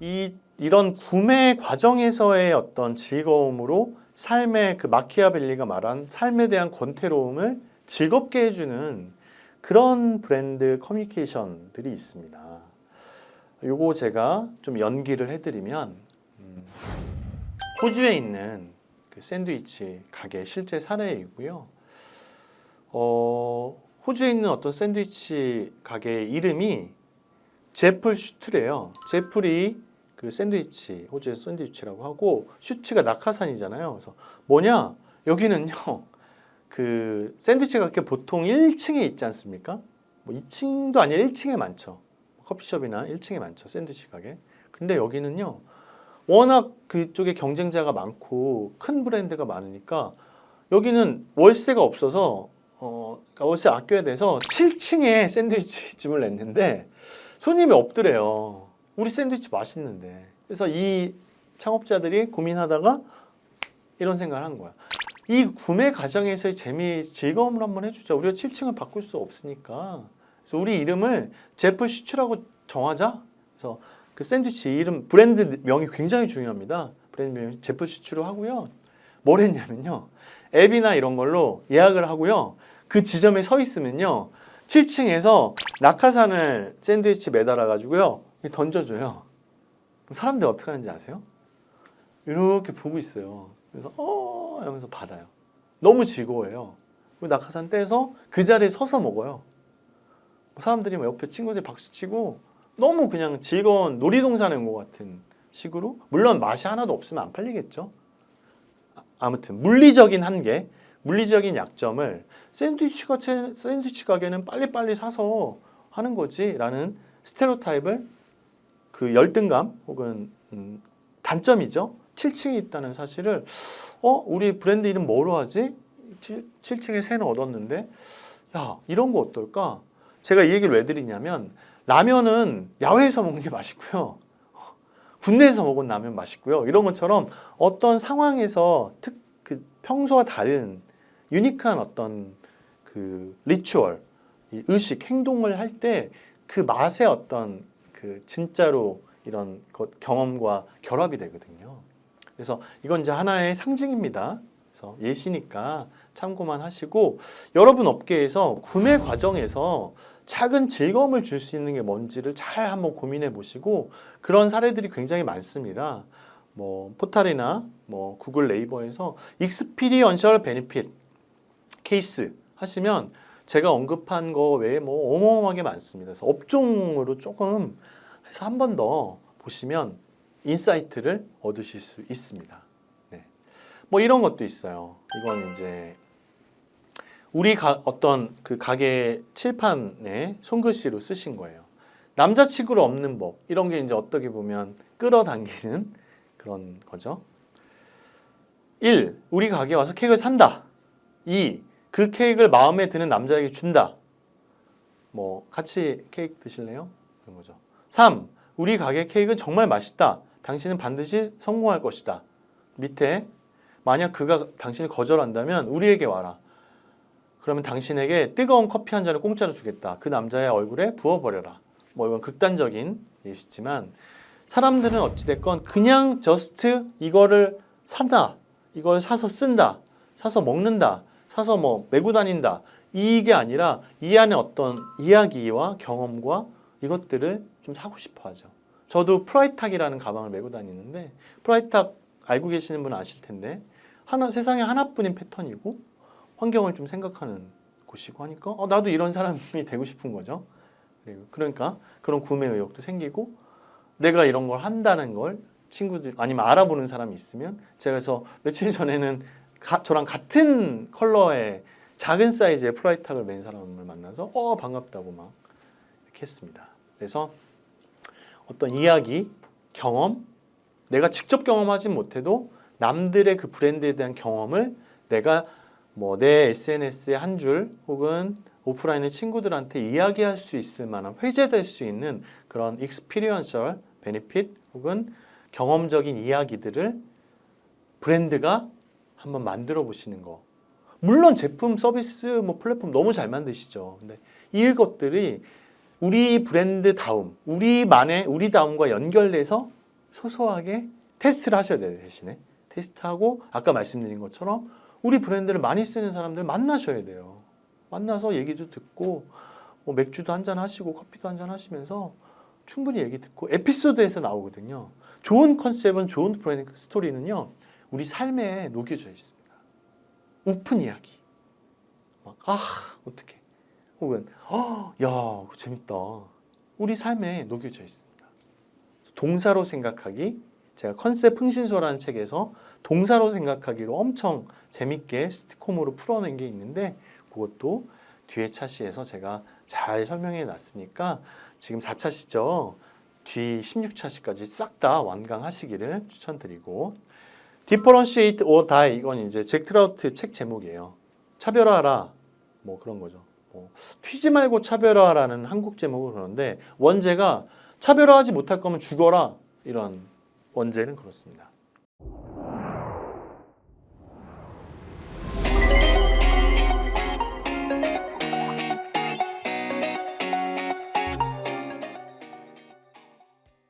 이런 구매 과정에서의 어떤 즐거움으로 삶의 그 마키아벨리가 말한 삶에 대한 권태로움을 즐겁게 해주는 그런 브랜드 커뮤니케이션들이 있습니다. 요거 제가 좀 연기를 해드리면 음, 호주에 있는 그 샌드위치 가게 실제 사례이고요. 어, 호주에 있는 어떤 샌드위치 가게의 이름이 제플 슈트래요. 제플이 그 샌드위치, 호주의 샌드위치라고 하고 슈트가 낙하산이잖아요. 그래서 뭐냐? 여기는요. 그 샌드위치 가게 보통 1층에 있지 않습니까? 뭐 2층도 아니라 1층에 많죠. 커피숍이나 1층에 많죠. 샌드위치 가게. 근데 여기는요. 워낙 그쪽에 경쟁자가 많고 큰 브랜드가 많으니까 여기는 월세가 없어서 어, 그러니까 월세 아껴야 돼서 7층에 샌드위치 집을 냈는데 손님이 없더래요. 우리 샌드위치 맛있는데. 그래서 이 창업자들이 고민하다가 이런 생각을 한 거야. 이 구매 과정에서의 재미, 즐거움을 한번 해주자. 우리가 7층을 바꿀 수 없으니까. 그래서 우리 이름을 제프 슈츠라고 정하자. 그래서 그 샌드위치 이름, 브랜드 명이 굉장히 중요합니다. 브랜드 명이 제프 슈츠로 하고요. 뭘 했냐면요. 앱이나 이런 걸로 예약을 하고요. 그 지점에 서 있으면요. 7층에서 낙하산을 샌드위치 매달아 가지고요. 던져줘요. 사람들 어떻게 하는지 아세요? 이렇게 보고 있어요. 그래서 어 하면서 받아요. 너무 즐거워요. 낙하산 떼서 그 자리에 서서 먹어요. 사람들이 막 옆에 친구들 박수 치고 너무 그냥 즐거운 놀이동산에 온 것 같은 식으로 물론 맛이 하나도 없으면 안 팔리겠죠. 아- 아무튼 물리적인 한계, 물리적인 약점을 샌드위치 가게 샌드위치 가게는 빨리빨리 사서 하는 거지라는 스테레오타입을 그 열등감 혹은 음, 단점이죠. 7층에 있다는 사실을 어 우리 브랜드 이름 뭐로 하지? 7, 7층에 새는 얻었는데 야 이런 거 어떨까? 제가 이 얘기를 왜 드리냐면 라면은 야외에서 먹는 게 맛있고요. 군대에서 먹은 라면 맛있고요. 이런 것처럼 어떤 상황에서 특 그 평소와 다른 유니크한 어떤 그 리추얼, 이 의식, 행동을 할 때 그 맛의 어떤 그 진짜로 이런 것, 경험과 결합이 되거든요. 그래서 이건 이제 하나의 상징입니다. 그래서 예시니까 참고만 하시고 여러분 업계에서 구매 과정에서 작은 즐거움을 줄 수 있는 게 뭔지를 잘 한번 고민해 보시고 그런 사례들이 굉장히 많습니다. 뭐 포탈이나 뭐 구글 네이버에서 익스피리언셜 베니핏 케이스 하시면 제가 언급한 거 외에 뭐 어마어마하게 많습니다. 그래서 업종으로 조금 해서 한 번 더 보시면 인사이트를 얻으실 수 있습니다. 네. 뭐 이런 것도 있어요. 이건 이제 우리 가, 어떤 그 가게 칠판에 손글씨로 쓰신 거예요. 남자치고를 없는 법 이런 게 이제 어떻게 보면 끌어당기는 그런 거죠. 1. 우리 가게 와서 케이크를 산다. 2. 그 케이크를 마음에 드는 남자에게 준다. 뭐 같이 케이크 드실래요? 그런 거죠. 3. 우리 가게 케이크는 정말 맛있다. 당신은 반드시 성공할 것이다. 밑에 만약 그가 당신을 거절한다면 우리에게 와라. 그러면 당신에게 뜨거운 커피 한 잔을 공짜로 주겠다. 그 남자의 얼굴에 부어버려라. 뭐 이건 극단적인 예시지만 사람들은 어찌됐건 그냥 저스트 이거를 산다. 이걸 사서 쓴다. 사서 먹는다. 사서 뭐 메고 다닌다. 이게 아니라 이 안에 어떤 이야기와 경험과 이것들을 좀 사고 싶어 하죠. 저도 프라이탁이라는 가방을 메고 다니는데 프라이탁 알고 계시는 분은 아실 텐데 하나 세상에 하나뿐인 패턴이고 환경을 좀 생각하는 곳이고 하니까 어, 나도 이런 사람이 되고 싶은 거죠. 그리고 그러니까 그런 구매 의욕도 생기고 내가 이런 걸 한다는 걸 친구들 아니면 알아보는 사람이 있으면 제가 그래서 며칠 전에는 가- 저랑 같은 컬러의 작은 사이즈의 프라이탁을 맨 사람을 만나서 어 반갑다고 막 이렇게 했습니다. 그래서 어떤 이야기, 경험, 내가 직접 경험하진 못해도 남들의 그 브랜드에 대한 경험을 내가 뭐 내 SNS에 한 줄 혹은 오프라인의 친구들한테 이야기할 수 있을 만한 회제될 수 있는 그런 익스피리언셜 베네핏 혹은 경험적인 이야기들을 브랜드가 한번 만들어 보시는 거. 물론 제품, 서비스, 뭐 플랫폼 너무 잘 만드시죠. 근데 이것들이 우리 브랜드 다움, 우리만의 우리 다움과 연결돼서 소소하게 테스트를 하셔야 돼요 대신에 테스트하고 아까 말씀드린 것처럼 우리 브랜드를 많이 쓰는 사람들 만나셔야 돼요. 만나서 얘기도 듣고 뭐 맥주도 한 잔 하시고 커피도 한 잔 하시면서 충분히 얘기 듣고 에피소드에서 나오거든요. 좋은 컨셉은 좋은 브랜드 스토리는요. 우리 삶에 녹여져 있습니다. 오픈 이야기. 막, 아, 어떡해. 혹은, 어, 야, 재밌다. 우리 삶에 녹여져 있습니다. 동사로 생각하기. 제가 컨셉 흥신소라는 책에서 동사로 생각하기로 엄청 재밌게 스티콤으로 풀어낸 게 있는데 그것도 뒤에 차시에서 제가 잘 설명해 놨으니까 지금 4차시죠. 뒤 16차시까지 싹 다 완강하시기를 추천드리고 디퍼런시에이트 오 다이 이건 이제 잭 트라우트 책 제목이에요. 차별화하라 뭐 그런 거죠. 뭐, 튀지 말고 차별화라는 한국 제목을 그러는데 원제가 차별화하지 못할 거면 죽어라 이런 원제는 그렇습니다.